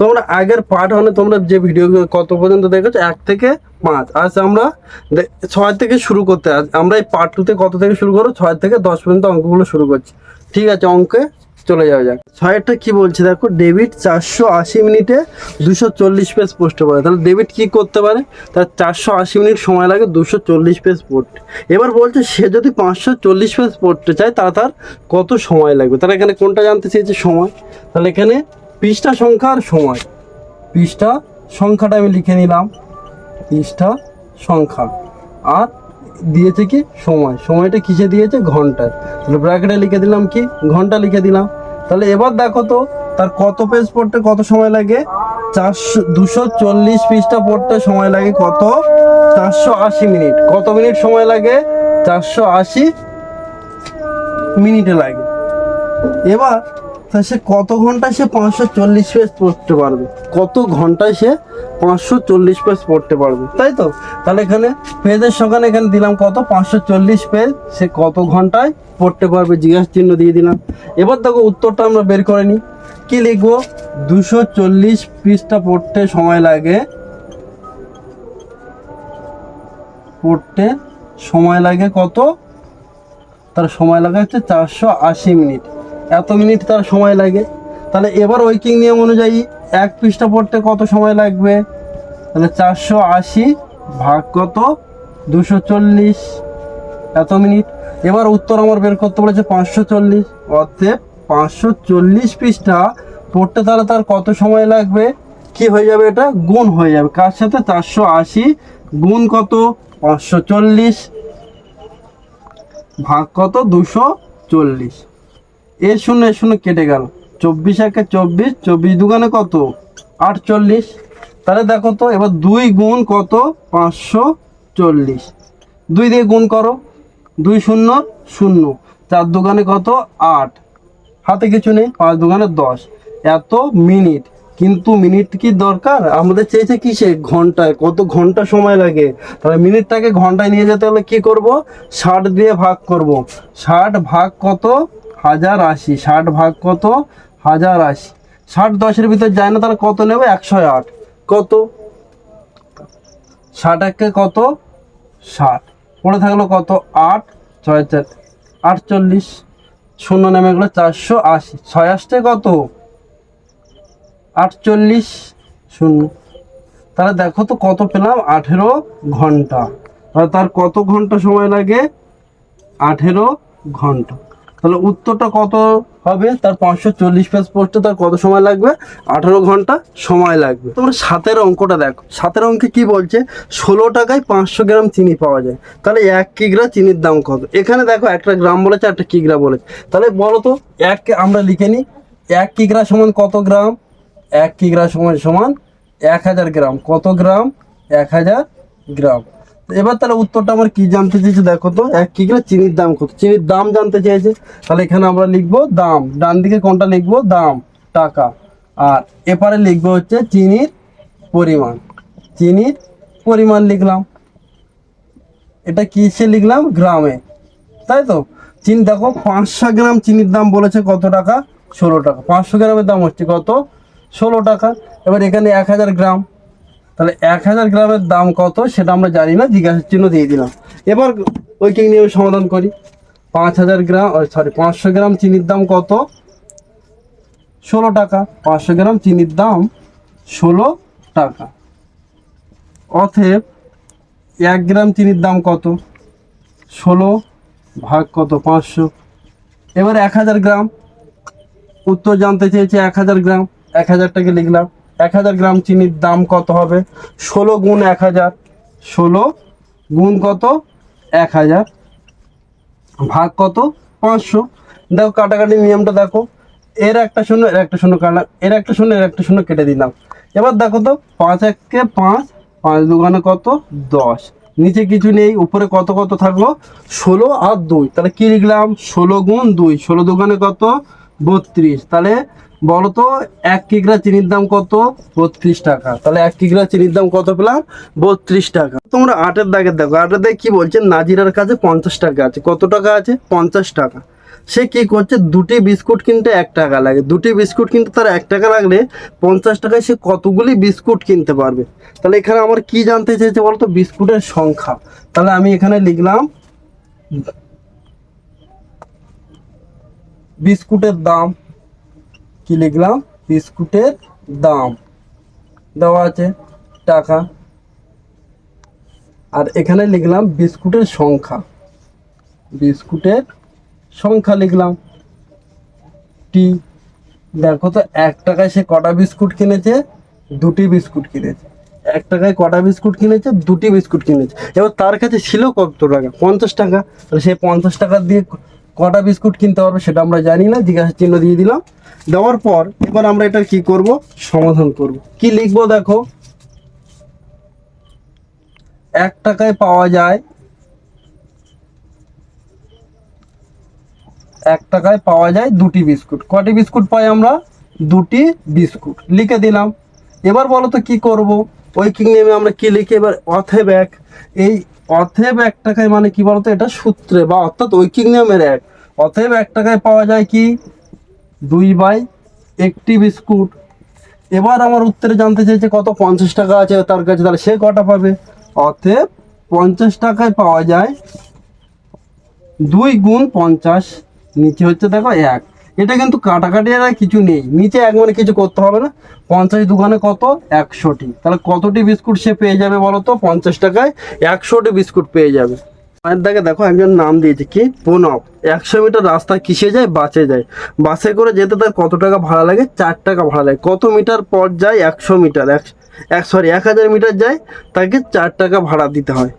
তোমরা আগের পার্ট মানে তোমরা যে ভিডিও কত পর্যন্ত দেখেছ? এক থেকে পাঁচ। আজ আমরা ছয় থেকে শুরু করতে আজ আমরা এই পার্ট টুতে কত থেকে শুরু করো ছয় থেকে দশ পর্যন্ত অঙ্কগুলো শুরু করছি। ঠিক আছে, অঙ্কে চলে যাওয়া যাক। ছয়টা কি বলছে দেখো? ডেবিট চারশো আশি মিনিটে দুশো চল্লিশ পেজ পোস্টে পারে তাহলে ডেবিট কি করতে পারে? তার চারশো আশি মিনিট সময় লাগে দুশো চল্লিশ পেজ পড়তে এবার বলছে সে যদি পাঁচশো চল্লিশ পেজ পড়তে চায়, তাহলে তার কত সময় লাগবে? তাহলে এখানে কোনটা জানতে চেয়েছে? সময়। তাহলে এখানে পৃষ্ঠা সংখ্যার সময়। পৃষ্ঠা সংখ্যাটা আমি লিখে নিলাম। পৃষ্ঠা সংখ্যা। আর দিয়েছে কি? সময়। সময়টা কিসে দিয়েছে? ঘন্টায়। তাহলে ব্র্যাকেটে লিখে দিলাম কি? ঘণ্টা লিখে দিলাম। তাহলে এবার দেখো তো, তার কত পেজ পড়তে কত সময় লাগে? চারশো, দুশো চল্লিশ পৃষ্ঠা পড়তে সময় লাগে কত? চারশো আশি মিনিট। কত মিনিট সময় লাগে? চারশো আশি মিনিটে লাগে। এবার তা সে কত ঘন্টায় সে পাঁচশো চল্লিশ পেজ পড়তে পারবে? কত ঘন্টায় সে পাঁচশো চল্লিশ পেজ পড়তে পারবে? তাই তো? তাহলে এখানে পেজের সঙ্গে এখানে দিলাম কত? পাঁচশো চল্লিশ পেজ সে কত ঘন্টায় পড়তে পারবে? জিজ্ঞাসা চিহ্ন দিয়ে দিলাম। এবার দেখো উত্তরটা আমরা বের করে নিই। কি লিখব? দুশো চল্লিশ পৃষ্ঠা পড়তে সময় লাগে। পড়তে সময় লাগে কত? তার সময় লাগে হচ্ছে চারশো আশি মিনিট। এত মিনিট তার সময় লাগে। তাহলে এবার ওয়েকিং নিয়ম অনুযায়ী এক পৃষ্ঠা পড়তে কত সময় লাগবে? তাহলে চারশো আশি ভাগ কত? দুশো চল্লিশ। এত মিনিট। এবার উত্তর আমার বের করতে বলেছে পাঁচশো চল্লিশ। অর্থে পাঁচশো চল্লিশ পৃষ্ঠা পড়তে তাহলে তার কত সময় লাগবে? কি হয়ে যাবে এটা? গুণ হয়ে যাবে। কার সাথে? চারশো আশি গুণ কত? পাঁচশো চল্লিশ। ভাগ কত? দুশো চল্লিশ। এর শূন্য এর শূন্য কেটে গেল। চব্বিশ একে চব্বিশ চব্বিশ দুগানে কত? আটচল্লিশ। তাহলে দেখো তো, এবার দুই গুণ কত? পাঁচশো চল্লিশ। দুই দিয়ে গুণ করো। দুই শূন্য শূন্য। চার দোকানে কত? আট। হাতে কিছু নেই, পাঁচ দোকানে দশ। এত মিনিট। কিন্তু মিনিট কি দরকার? আমাদের চেয়েছে কিসে? ঘন্টায়। কত ঘণ্টা সময় লাগে? তাহলে মিনিটটাকে ঘন্টায় নিয়ে যেতে হলে কি করব? ষাট দিয়ে ভাগ করব। ষাট ভাগ কত? হাজার আশি, ষাট ভাগ কত? হাজার আশি। ষাট দশের ভিতর যায় না, তাহলে কত নেবে? একশো আট। কত? ষাট একে কত? ষাট। পড়ে থাকল কত? আট, ছয় চার, আটচল্লিশ। শূন্য নেমে গেলো চারশো আশি। ছয় আসতে কত? আটচল্লিশ শূন্য। তাহলে দেখো তো কত পেলাম? আঠেরো ঘণ্টা। তার কত ঘণ্টা সময় লাগে? আঠেরো ঘণ্টা। তাহলে উত্তরটা কত হবে? তার পাঁচশো চল্লিশ পেজ পড়তে তার কত সময় লাগবে? আঠেরো ঘণ্টা সময় লাগবে। তোমরা সাতের অঙ্কটা দেখো। সাতের অঙ্কে কি বলছে? ষোলো টাকায় পাঁচশো গ্রাম চিনি পাওয়া যায়। তাহলে এক কিগ্রা চিনির দাম কত? এখানে দেখো একটা গ্রাম বলেছে, একটা কিগ্রা বলেছে। তাহলে বলো তো এক আমরা লিখে নিই। এক কিগ্রা সমান কত গ্রাম? এক কিগ্রা সমান সমান এক হাজার গ্রাম। কত গ্রাম? এক হাজার গ্রাম। এবার তাহলে উত্তরটা আমার কি জানতে চেয়েছে দেখো তো, এক কিগ্রা চিনির দাম কত? চিনির দাম জানতে চেয়েছে তাহলে এখানে আমরা লিখব দাম। ডান দিকে কোনটা লিখব? দাম, টাকা। আর এপারে লিখব হচ্ছে চিনির পরিমাণ। চিনির পরিমাণ লিখলাম। এটা কিসে লিখলাম? গ্রামে। তাই তো? চিনি দেখো, পাঁচশো গ্রাম চিনির দাম বলেছে কত টাকা? ষোলো টাকা। পাঁচশো গ্রামের দাম হচ্ছে কত? ষোলো টাকা। এবার এখানে এক হাজার গ্রাম। তাহলে এক হাজার গ্রামের দাম কত সেটা আমরা জানি না, জিজ্ঞাসার চিহ্ন দিয়ে দিলাম। এবার ওইকে নিয়ে সমাধান করি। পাঁচ হাজার গ্রাম সরি পাঁচশো গ্রাম চিনির দাম কত? ষোলো টাকা। পাঁচশো গ্রাম চিনির দাম ষোলো টাকা। অতএব এক গ্রাম চিনির দাম কত? ষোলো ভাগ কত? পাঁচশো। এবার এক হাজার গ্রাম। উত্তর জানতে চেয়েছে এক হাজার গ্রাম। এক হাজারটাকে লিখলাম। এক হাজার গ্রাম চিনির দাম কত হবে? ষোলো গুণ এক হাজার। ষোলো গুণ কত? এক হাজার। ভাগ কত? পাঁচশো। দেখো কাটাকাটি নিয়মটা দেখো। এর একটা শূন্য, এর একটা শূন্য কাটলাম। এর একটা শূন্য, এর একটা শূন্য কেটে দিলাম। এবার দেখো তো, পাঁচ এককে পাঁচ পাঁচ দুগানে কত? দশ। নিচে কিছু নেই, উপরে কত কত থাকল? ষোলো আর দুই। তাহলে কি লিখলাম? ষোলো গুণ দুই। ষোলো দোকানে কত? বত্রিশ। তাহলে বলো তো এক কিগ্রা চিনির দাম কত? বত্রিশ টাকা। তাহলে এক কিগ্রা চিনির দাম কত পেলাম? বত্রিশ টাকা। তোমরা আটের দাগের দেখো। আটের দাগে কি বলছে? নাজিরার কাছে পঞ্চাশ টাকা আছে। কত টাকা আছে? পঞ্চাশ টাকা। সে কি করছে? দুটি বিস্কুট কিনতে এক টাকা লাগে। দুটি বিস্কুট কিনতে তার এক টাকা লাগলে পঞ্চাশ টাকায় সে কতগুলি বিস্কুট কিনতে পারবে? তাহলে এখানে আমার কি জানতে চেয়েছে বলতো? বিস্কুটের সংখ্যা। তাহলে আমি এখানে লিখলাম, বিস্কুটের দাম কি লিখলাম বিস্কুটের দাম। দেওয়া আছে টাকা। আর এখানে লিখলাম বিস্কুটের সংখ্যা। বিস্কুটের সংখ্যা লিখলাম। টি দেখো তো, এক টাকায় সে কটা বিস্কুট কিনেছে? দুটি বিস্কুট কিনেছে। এক টাকায় কটা বিস্কুট কিনেছে? দুটি বিস্কুট কিনেছে। এবার তার কাছে ছিল কত টাকা? পঞ্চাশ টাকা। তাহলে সে পঞ্চাশ টাকা দিয়ে কটা বিস্কুট কিনতে পারবে সেটা আমরা জানি না, জিজ্ঞাসা চিহ্ন দিয়ে দিলাম। দেওয়ার পর এবার আমরা এটা কি করব? সমাধান করব। কি লিখব দেখো? এক টাকায় পাওয়া যায়। এক টাকায় পাওয়া যায় দুটি বিস্কুট। কটি বিস্কুট পাই আমরা? দুটি বিস্কুট। লিখে দিলাম। এবার বলো তো কি করব? ওই কি নেমে আমরা কি লিখি? এবার অথেব এক। এই অথেব এক টাকায় মানে কি বলতো? এটা সূত্রে বা অর্থাৎ ঐকিক নিয়মের এক। অথেব এক টাকায় পাওয়া যায় কি? দুই বাই একটি বিস্কুট। এবার আমার উত্তরে জানতে চাইছে কত? পঞ্চাশ টাকা আছে তার কাছে, তাহলে সে কটা পাবে? অতএব পঞ্চাশ টাকায় পাওয়া যায় দুই গুণ পঞ্চাশ, নিচে হচ্ছে দেখো এক। এটা কিন্তু কাটাকাটি আর কিছু নেই। নিচে এক মানে কিছু করতে হবে না। পঞ্চাশ দোকানে কত? একশোটি। তাহলে কতটি বিস্কুট সে পেয়ে যাবে বলো তো? পঞ্চাশ টাকায় একশোটি বিস্কুট পেয়ে যাবে। মায়ের দাগে দেখো, একজন নাম দিয়েছে কি? প্রণব একশো মিটার রাস্তা কিসে যায়? বাসে যায়। বাসে করে যেতে তার কত টাকা ভাড়া লাগে? চার টাকা ভাড়া লাগে। কত মিটার পর যায়? একশো মিটার। এক সরি এক হাজার মিটার যায়? তাকে চার টাকা ভাড়া দিতে হয়।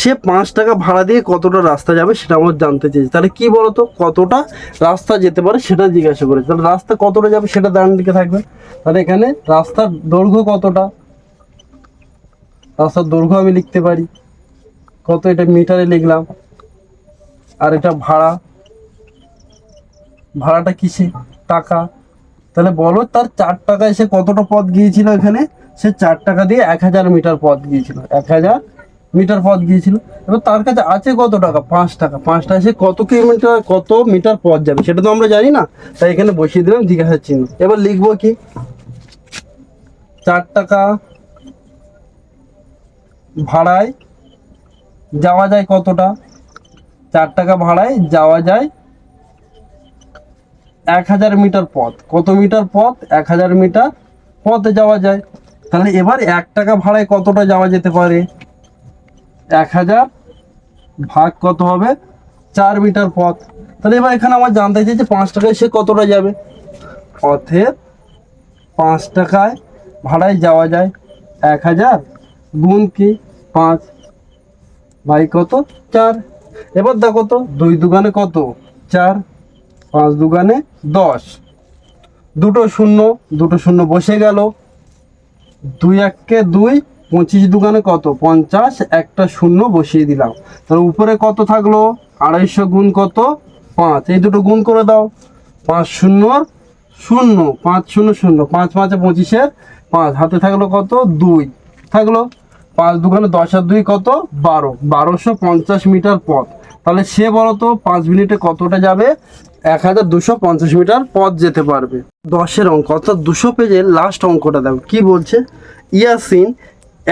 সে পাঁচ টাকা ভাড়া দিয়ে কতটা রাস্তা যাবে সেটা আমার জানতে চেয়েছে তাহলে কি বলতো? কতটা রাস্তা যেতে পারে সেটা জিজ্ঞাসা করেছে। তাহলে রাস্তা কতটা যাবে সেটা ডান দিকে থাকবে। তাহলে এখানে রাস্তার দৈর্ঘ্য কতটা? রাস্তার দৈর্ঘ্য আমি লিখতে পারি। কত এটা মিটারে লিখলাম। আর এটা ভাড়া। ভাড়াটা কিসে? টাকা। তাহলে বলো, তার চার টাকায় সে কতটা পথ গিয়েছিল এখানে? সে চার টাকা দিয়ে এক হাজার মিটার পথ গিয়েছিল। এক হাজার মিটার পথ গিয়েছিল। এবার তার কাছে আছে কত টাকা? পাঁচ টাকা। পাঁচ টাকা সে কত কিলোমিটার কত মিটার পথ যাবে? সেটা তো আমরা জানি না। তাই এখানে বসিয়ে দিলাম জিজ্ঞাসা চিহ্ন। এবার লিখব কি? চার টাকা ভাড়ায় যাওয়া যায় কতটা? চার টাকা ভাড়ায় যাওয়া যায় এক হাজার মিটার পথ। কত মিটার পথ? এক হাজার মিটার পথে যাওয়া যায়। তাহলে এবার এক টাকা ভাড়ায় কতটা যাওয়া যেতে পারে? এক হাজার ভাগ কত হবে? চার মিটার পথ। তাহলে এবার এখানে আমার জানতে চাইছে পাঁচ টাকায় সে কতটা যাবে? অথেব পাঁচ টাকায় ভাড়ায় যাওয়া যায়। এক হাজার গুণ কি? পাঁচ। ভাই কত? চার। এবার দেখো তো, দুই দুগানে কত? চার। পাঁচ দুগানে দশ। দুটো শূন্য দুটো শূন্য বসে গেল। দুই এককে দুই, পঁচিশ দুগানে কত? পঞ্চাশ, একটা শূন্য বসিয়ে দিলাম। তাহলে উপরে কত থাকল? আড়াইশো গুণ কত? পাঁচ। এই দুটো গুণ করে দাও। পাঁচ শূন্য শূন্য। পাঁচ শূন্য শূন্য। পাঁচ পাঁচে পঁচিশের পাঁচ। হাতে থাকল কত? দুই। থাকল? পাঁচ দুখানে দশ আর দুই কত? বারো। বারোশো পঞ্চাশ মিটার পথ। তাহলে সে বলো তো পাঁচ মিনিটে কতটা যাবে? এক হাজার দুশো পঞ্চাশ মিটার পথ যেতে পারবে। দশের অঙ্ক, অর্থাৎ দুশো পেজের লাস্ট অঙ্কটা দেখো। কি বলছে? ইয়াসিন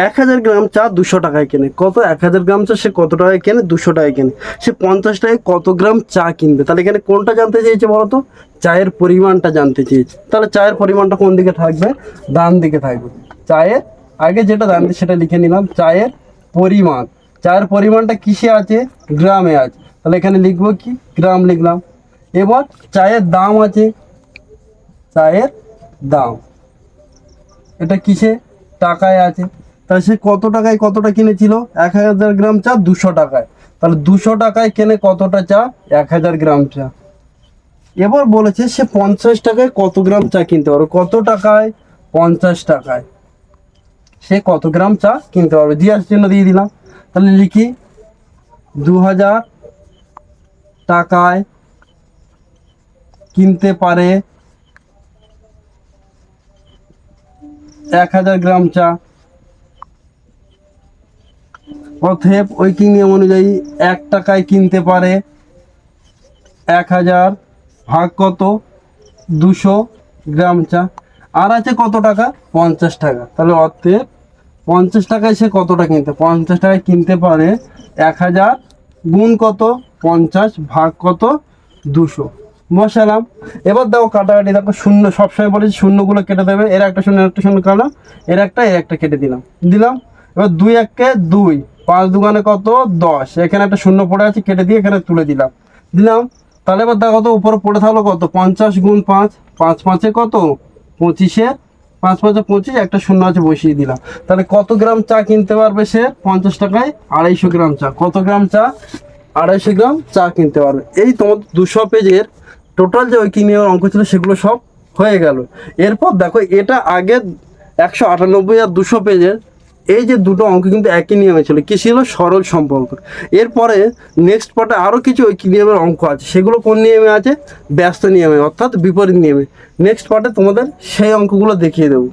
এক হাজার গ্রাম চা দুশো টাকায় কেনে। কত? এক হাজার গ্রাম চা সে কত টাকায় কেনে? দুশো টাকায় কেনে। সে পঞ্চাশ টাকায় কত গ্রাম চা কিনবে? তাহলে এখানে কোনটা জানতে চেয়েছে বলো তো চায়ের পরিমাণটা জানতে চেয়েছে। তাহলে চায়ের পরিমাণটা কোন দিকে থাকবে? ডান দিকে থাকবে। চায়ের আগে যেটা দিকে সেটা লিখে নিলাম, চায়ের পরিমাণ। চায়ের পরিমাণটা কিসে আছে? গ্রামে আছে। তাহলে এখানে লিখব কি? গ্রাম লিখলাম। এবার চায়ের দাম আছে। চায়ের দাম। এটা কিসে? টাকায় আছে। তাহলে সে কত টাকায় কতটা কিনেছিল? এক হাজার গ্রাম চা দুশো টাকায়। তাহলে দুশো টাকায় কেনে কতটা চা? এক হাজার গ্রাম চা। এবার বলেছে সে পঞ্চাশ টাকায় কত গ্রাম চা কিনতে পারো কত টাকায়? পঞ্চাশ টাকায়। সে কত গ্রাম চা কিনতে পারবে? জিজ্ঞাসা চিহ্ন দিয়ে দিলাম। তাহলে লিখি দু হাজার টাকায় কিনতে পারে এক হাজার গ্রাম চা। অথেব ঐকিং নিয়ম অনুযায়ী এক টাকায় কিনতে পারে এক হাজার ভাগ কত? দুশো গ্রাম চা। আর আছে কত টাকা? পঞ্চাশ টাকা। তাহলে অর্থের পঞ্চাশ টাকায় সে কতটা কিনতে? পঞ্চাশ টাকায় কিনতে পারে এক হাজার গুণ কত? পঞ্চাশ ভাগ কত? দুশো। বসালাম। এবার দেখো কাটাকাটি, দেখো শূন্য, সবসময় বলেছি শূন্যগুলো কেটে দেবে। এর একটা শূন্য একটা শূন্য কালো এর একটা এর একটা কেটে দিলাম। দিলাম। এবার দুই এককে দুই, পাঁচ দুগানে কত? দশ। এখানে একটা শূন্য পড়ে আছে, কেটে দিয়ে এখানে তুলে দিলাম। দিলাম। তাহলে এবার দেখো তো উপরে পড়ে থাকল কত? পঞ্চাশ গুণ পাঁচ পাঁচ পাঁচে কত? পঁচিশে, পাঁচ পাঁচ পঁচিশ, একটা শূন্য আছে বসিয়ে দিলাম। তাহলে কত গ্রাম চা কিনতে পারবে সে? পঞ্চাশ টাকায় আড়াইশো গ্রাম চা। কত গ্রাম চা? আড়াইশো গ্রাম চা কিনতে পারবে। এই তোমার দুশো পেজের টোটাল যে ওই কিনে অঙ্ক ছিল, সেগুলো সব হয়ে গেল। এরপর দেখো, এটা আগে একশো আটানব্বই আর দুশো পেজের এই যে দুটো অঙ্ক কিন্তু একই নিয়মে ছিল, কি ছিল? সরল সম্পর্ক। এরপরে নেক্সট পটে আরও কিছু ওই নিয়মের অঙ্ক আছে, সেগুলো কোন নিয়মে আছে? ব্যস্ত নিয়মে, অর্থাৎ বিপরীত নিয়মে। নেক্সট পার্টে তোমাদের সেই অঙ্কগুলো দেখিয়ে দেবো।